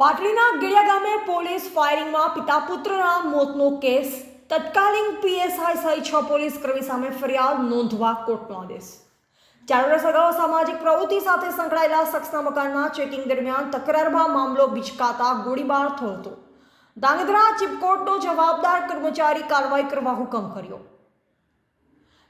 પાટલીના ગીડિયા ગામે પોલીસ ફાયરિંગમાં પિતા પુત્રના મોતનો કેસ. તત્કાલીન પીએસઆઈ સહિત છ પોલીસ કર્મી સામે ફરિયાદ નોંધવા કોર્ટનો આદેશ. ચાર વર્ષ અગાઉ સામાજિક પ્રવૃત્તિ સાથે સંકળાયેલા શખ્સના મકાનમાં ચેકિંગ દરમિયાન તકરારમાં મામલો બિચકાતા ગોળીબાર થયો હતો. ધાંગધ્રા ચીપકોટનો જવાબદાર કર્મચારી કાર્યવાહી કરવા હુકમ કર્યો.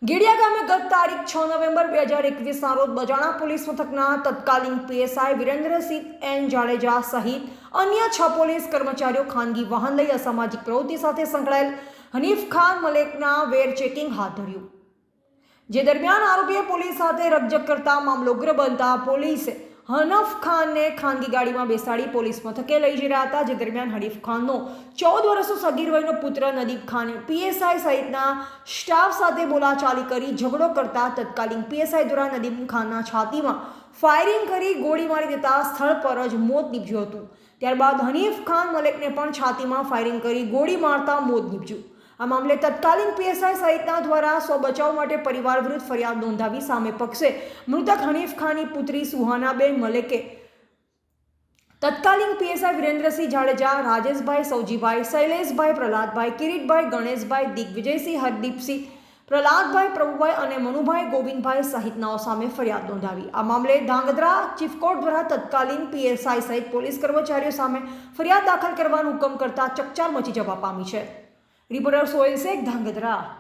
ગીડિયા ગામે ગત તારીખ છ નવેમ્બર બે હજાર એકવીસના રોજ બજાણા પોલીસ મથકના તત્કાલીન પીએસઆઈ વિરેન્દ્રસિંહ એન જાડેજા સહિત અન્ય છ પોલીસ કર્મચારીઓ ખાનગી વાહન લઈ અસામાજિક પ્રવૃત્તિ સાથે સંકળાયેલ હનીફ ખાન મલેકના વેર ચેકિંગ હાથ ધર્યું. જે દરમિયાન આરોપીએ પોલીસ સાથે રકજક કરતા મામલો ઉગ્ર બનતા પોલીસે હનફ ખાનને ખાનગી ગાડીમાં બેસાડી પોલીસ મથકે લઈ જઈ રહ્યા હતા, જે દરમિયાન હનીફ ખાનનો ચૌદ વર્ષનો સગીર વયનો પુત્ર નદીપ ખાને પીએસઆઈ સહિતના સ્ટાફ સાથે બોલાચાલી કરી ઝઘડો કરતા તત્કાલીન પીએસઆઈ દ્વારા નદીમ ખાનના છાતીમાં ફાયરિંગ કરી ગોળી મારી દેતા સ્થળ પર જ મોત નીપજ્યું હતું. ત્યારબાદ હનીફ ખાન મલેકને પણ છાતીમાં ફાયરિંગ કરી ગોળી મારતા મોત નીપજ્યું. આ મામલે તત્કાલીન પીએસઆઈ સહિતના દ્વારા સ્વ બચાવ માટે પરિવાર વિરુદ્ધ ફરિયાદ નોંધાવી સામે પક્ષે મૃતક હનીફ ખાનની પુત્રી સુહાનાબેન મલેકે તત્કાલીન પીએસઆઈ વિરેન્દ્રસિંહ જાડેજા, રાજેશભાઈ સૌજીભાઈ, શૈલેષભાઈ પ્રહલાદભાઈ, કિરીટભાઈ ગણેશભાઈ, દિગ્વિજયસિંહ, હરદીપસિંહ પ્રહલાદભાઈ પ્રભુભાઈ અને મનુભાઈ ગોવિંદભાઈ સહિતનાઓ સામે ફરિયાદ નોંધાવી. આ મામલે ધાંગધ્રા ચીફકોર્ટ દ્વારા તત્કાલીન પીએસઆઈ સહિત પોલીસ કર્મચારીઓ સામે ફરિયાદ દાખલ કરવાનો હુકમ કરતા ચકચાર મચી જવા પામી છે. રિપોર્ટર સોહેલ શેખ ધાંગધ્રા.